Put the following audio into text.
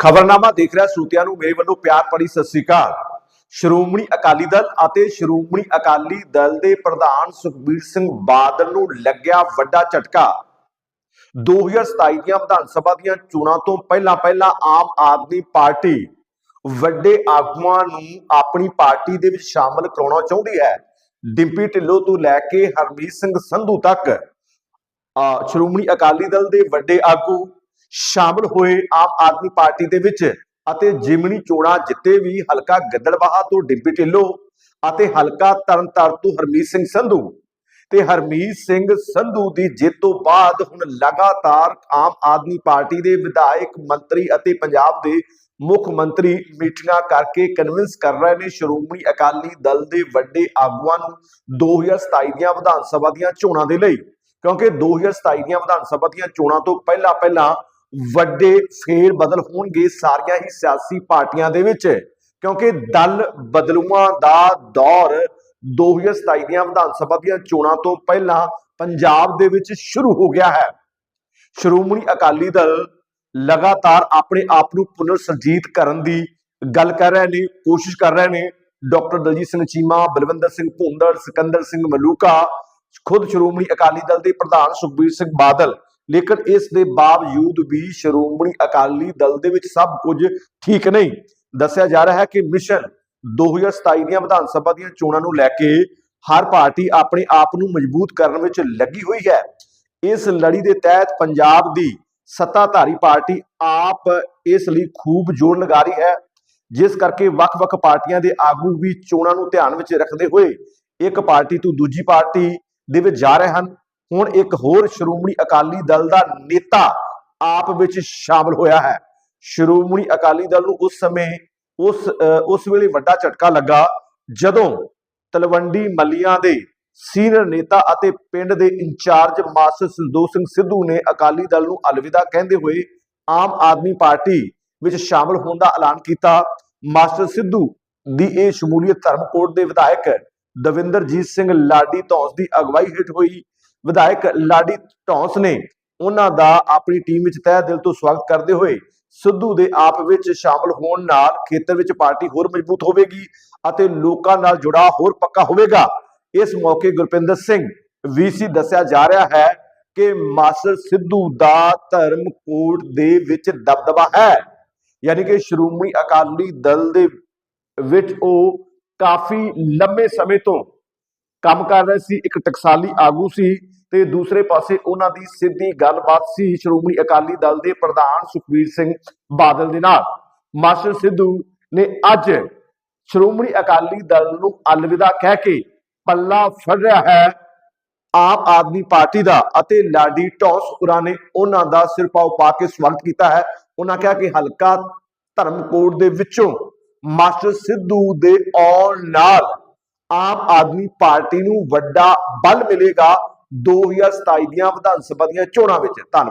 ਖਬਰਨਾਮਾ ਦੇਖ ਰਿਹਾ ਸਰੋਤਿਆਂ ਨੂੰ, ਮੇਰੇ ਵੱਲੋਂ ਪਿਆਰ ਭਰੀ ਸਤਿ ਸ੍ਰੀ ਅਕਾਲ। ਸ਼੍ਰੋਮਣੀ ਅਕਾਲੀ ਦਲ ਅਤੇ ਸ਼੍ਰੋਮਣੀ ਅਕਾਲੀ ਦਲ ਦੇ ਪ੍ਰਧਾਨ ਸੁਖਬੀਰ ਸਿੰਘ ਬਾਦਲ ਨੂੰ ਲੱਗਿਆ ਵੱਡਾ ਝਟਕਾ। 2027 ਦੀਆਂ ਵਿਧਾਨ ਸਭਾ ਦੀਆਂ ਚੋਣਾਂ ਤੋਂ ਪਹਿਲਾਂ ਪਹਿਲਾਂ ਆਮ ਆਦਮੀ ਪਾਰਟੀ ਵੱਡੇ ਆਗੂਆਂ ਨੂੰ ਆਪਣੀ ਪਾਰਟੀ ਦੇ ਵਿੱਚ ਸ਼ਾਮਲ ਕਰਾਉਣਾ ਚਾਹੁੰਦੀ ਹੈ। ਡਿੰਪੀ ਢਿੱਲੋਂ ਤੋਂ ਲੈ ਕੇ ਹਰਮੀਤ ਸਿੰਘ ਸੰਧੂ ਤੱਕ, ਅਹ ਸ਼੍ਰੋਮਣੀ ਅਕਾਲੀ ਦਲ ਦੇ ਵੱਡੇ ਆਗੂ ਸ਼ਾਮਲ ਹੋਏ ਆਮ ਆਦਮੀ ਪਾਰਟੀ ਦੇ ਵਿੱਚ ਅਤੇ ਜਿਮਣੀ ਚੋਣਾਂ ਜਿੱਤੇ ਵੀ ਹਲਕਾ ਗਿੱਦੜਬਾਹਾ ਤੋਂ ਡਿੰਪੀ ਢਿੱਲੋਂ ਅਤੇ ਹਲਕਾ ਤਰਨਤਾਰਨ ਤੋਂ ਹਰਮੀਤ ਸਿੰਘ ਸੰਧੂ ਤੇ ਹਰਮੀਤ ਸਿੰਘ ਸੰਧੂ ਦੀ ਜਿੱਤ ਤੋਂ ਬਾਅਦ ਹੁਣ ਲਗਾਤਾਰ ਆਮ ਆਦਮੀ ਪਾਰਟੀ ਦੇ ਵਿਧਾਇਕ ਮੰਤਰੀ ਅਤੇ ਪੰਜਾਬ ਦੇ ਮੁੱਖ ਮੰਤਰੀ ਮੀਟਿੰਗਾਂ ਕਰਕੇ ਕਨਵਿੰਸ ਕਰ ਰਹੇ ਨੇ ਸ਼੍ਰੋਮਣੀ ਅਕਾਲੀ ਦਲ ਦੇ ਵੱਡੇ ਆਗੂਆਂ ਨੂੰ 2027 ਦੀਆਂ ਵਿਧਾਨ ਸਭਾ ਦੀਆਂ ਚੋਣਾਂ ਦੇ ਲਈ ਕਿਉਂਕਿ 2027 ਦੀਆਂ ਵਿਧਾਨ ਸਭਾ ਦੀਆਂ ਚੋਣਾਂ ਤੋਂ ਪਹਿਲਾਂ ਪਹਿਲਾਂ ਵੱਡੇ ਫੇਰ ਬਦਲ ਹੋਣਗੇ ਸਾਰੀਆਂ ਹੀ ਸਿਆਸੀ ਪਾਰਟੀਆਂ ਦੇ ਵਿੱਚ, ਕਿਉਂਕਿ ਦਲ ਬਦਲੂਆਂ ਦਾ ਦੌਰ 2027 ਦੀਆਂ ਵਿਧਾਨ ਸਭਾ ਦੀਆਂ ਚੋਣਾਂ ਤੋਂ ਪਹਿਲਾਂ ਪੰਜਾਬ ਦੇ ਵਿੱਚ ਸ਼ੁਰੂ ਹੋ ਗਿਆ ਹੈ। ਸ਼੍ਰੋਮਣੀ ਅਕਾਲੀ ਦਲ ਲਗਾਤਾਰ ਆਪਣੇ ਆਪ ਨੂੰ ਪੁਨਰ ਸਰਜੀਤ ਕਰਨ ਦੀ ਗੱਲ ਕਰ ਰਹੇ ਨੇ, ਕੋਸ਼ਿਸ਼ ਕਰ ਰਹੇ ਨੇ। ਡਾਕਟਰ ਦਲਜੀਤ ਸਿੰਘ ਚੀਮਾ, ਬਲਵਿੰਦਰ ਸਿੰਘ ਭੁੰਦੜ, ਸਿਕੰਦਰ ਸਿੰਘ ਮਲੂਕਾ, ਖੁਦ ਸ਼੍ਰੋਮਣੀ ਅਕਾਲੀ ਦਲ ਦੇ ਪ੍ਰਧਾਨ ਸੁਖਬੀਰ ਸਿੰਘ ਬਾਦਲ ਲੇਕਿਨ ਇਸ ਦੇ ਬਾਵਜੂਦ ਵੀ ਸ਼੍ਰੋਮਣੀ ਅਕਾਲੀ ਦਲ ਦੇ ਵਿੱਚ ਸਭ ਕੁਝ ਠੀਕ ਨਹੀਂ। ਦੱਸਿਆ ਜਾ ਰਿਹਾ ਹੈ ਕਿ ਮਿਸ਼ਨ 2027 ਦੀਆਂ ਵਿਧਾਨ ਸਭਾ ਦੀਆਂ ਚੋਣਾਂ ਨੂੰ ਲੈ ਕੇ ਹਰ ਪਾਰਟੀ ਆਪਣੇ ਆਪ ਨੂੰ ਮਜ਼ਬੂਤ ਕਰਨ ਵਿੱਚ ਲੱਗੀ ਹੋਈ ਹੈ। ਇਸ ਲੜੀ ਦੇ ਤਹਿਤ ਪੰਜਾਬ ਦੀ ਸੱਤਾਧਾਰੀ ਪਾਰਟੀ ਆਪ ਇਸ ਲਈ ਖੂਬ ਜ਼ੋਰ ਲਗਾ ਰਹੀ ਹੈ। ਜਿਸ ਕਰਕੇ ਵੱਖ-ਵੱਖ ਪਾਰਟੀਆਂ ਦੇ ਆਗੂ ਵੀ ਚੋਣਾਂ ਨੂੰ ਧਿਆਨ ਵਿੱਚ ਰੱਖਦੇ ਹੋਏ ਇੱਕ ਪਾਰਟੀ ਤੋਂ ਦੂਜੀ ਪਾਰਟੀ ਦੇ ਵਿੱਚ ਜਾ ਰਹੇ ਹਨ। ਹੁਣ ਇੱਕ ਹੋਰ ਸ਼੍ਰੋਮਣੀ ਅਕਾਲੀ ਦਲ ਦਾ ਨੇਤਾ ਆਪ ਵਿੱਚ ਸ਼ਾਮਲ ਹੋਇਆ ਹੈ। ਸ਼੍ਰੋਮਣੀ ਅਕਾਲੀ ਦਲ ਨੂੰ ਉਸ ਸਮੇਂ, ਉਸ ਉਸ ਵੇਲੇ ਵੱਡਾ ਝਟਕਾ ਲੱਗਾ ਜਦੋਂ ਤਲਵੰਡੀ ਮੱਲੀਆਂ ਦੇ ਸੀਨੀਅਰ ਨੇਤਾ ਅਤੇ ਪਿੰਡ ਦੇ ਇੰਚਾਰਜ ਮਾਸਟਰ ਸੰਦੋਖ ਸਿੰਘ ਸਿੱਧੂ ਨੇ ਅਕਾਲੀ ਦਲ ਨੂੰ ਅਲਵਿਦਾ ਕਹਿੰਦੇ ਹੋਏ ਆਮ ਆਦਮੀ ਪਾਰਟੀ ਵਿੱਚ ਸ਼ਾਮਲ ਹੋਣ ਦਾ ਐਲਾਨ ਕੀਤਾ। ਮਾਸਟਰ ਸਿੱਧੂ ਦੀ ਇਹ ਸ਼ਮੂਲੀਅਤ ਧਰਮਕੋਟ ਦੇ ਵਿਧਾਇਕ ਦਵਿੰਦਰਜੀਤ ਸਿੰਘ ਲਾਡੀ ਧੌਂਸ ਦੀ ਅਗਵਾਈ ਹੇਠ ਹੋਈ। ਵਿਧਾਇਕ ਲਾਡੀ ਧੌਂਸ ਨੇ ਉਹਨਾਂ ਦਾ ਆਪਣੀ ਟੀਮ ਵਿੱਚ ਤਹਿ ਦਿਲ ਤੋਂ ਸਵਾਗਤ ਕਰਦੇ ਹੋਏ ਸਿੱਧੂ ਦੇ ਆਪ ਵਿੱਚ ਸ਼ਾਮਲ ਹੋਣ ਨਾਲ ਖੇਤਰ ਵਿੱਚ ਪਾਰਟੀ ਹੋਰ ਮਜ਼ਬੂਤ ਹੋਵੇਗੀ ਅਤੇ ਲੋਕਾਂ ਨਾਲ ਜੁੜਾਅ ਹੋਰ ਪੱਕਾ ਹੋਵੇਗਾ। ਇਸ ਮੌਕੇ ਗੁਰਪਿੰਦਰ ਸਿੰਘ ਵੀਸੀ ਦੱਸਿਆ ਜਾ ਰਿਹਾ ਹੈ ਕਿ ਮਾਸਟਰ ਸਿੱਧੂ ਦਾ ਧਰਮ ਕੋਟ ਦੇ ਵਿੱਚ ਦਬਦਬਾ ਹੈ। ਯਾਨੀ ਕਿ ਸ਼੍ਰੋਮਣੀ ਅਕਾਲੀ ਦਲ ਦੇ ਵਿੱਚ ਉਹ ਕਾਫੀ ਲੰਬੇ ਸਮੇਂ ਤੋਂ ਕੰਮ ਕਰ ਰਹੇ ਸੀ, ਇੱਕ ਟਕਸਾਲੀ ਆਗੂ ਸੀ ਤੇ ਦੂਸਰੇ ਪਾਸੇ ਉਹਨਾਂ ਦੀ ਸਿੱਧੀ ਗੱਲਬਾਤ ਸੀ ਸ਼੍ਰੋਮਣੀ ਅਕਾਲੀ ਦਲ ਦੇ ਪ੍ਰਧਾਨ ਸੁਖਬੀਰ ਸਿੰਘ ਬਾਦਲ ਦੇ ਨਾਲ। ਮਾਸਟਰ ਸਿੱਧੂ ਨੇ ਅੱਜ ਸ਼੍ਰੋਮਣੀ ਅਕਾਲੀ ਦਲ ਨੂੰ ਅਲਵਿਦਾ ਕਹਿ ਕੇ ਪੱਲਾ ਫੜ ਰਿਹਾ ਹੈ। ਆਮ ਆਦਮੀ ਪਾਰਟੀ ਦਾ ਅਤੇ ਲਾਡੀ ਟੌਸ ਹੋਰਾਂ ਨੇ ਉਹਨਾਂ ਦਾ ਸਿਰ ਪਾਉ ਪਾ ਕੇ ਸਵਾਗਤ ਕੀਤਾ ਹੈ। ਉਹਨਾਂ ਕਿਹਾ ਕਿ ਹਲਕਾ ਧਰਮਕੋਟ ਦੇ ਵਿੱਚੋਂ ਮਾਸਟਰ ਸਿੱਧੂ ਦੇ ਆਉਣ ਨਾਲ ਆਮ ਆਦਮੀ ਪਾਰਟੀ ਨੂੰ ਵੱਡਾ ਬਲ ਮਿਲੇਗਾ 2027 ਦੀਆਂ ਵਿਧਾਨ ਸਭਾ ਦੀਆਂ ਚੋਣਾਂ ਵਿੱਚ। ਧੰਨਵਾਦ।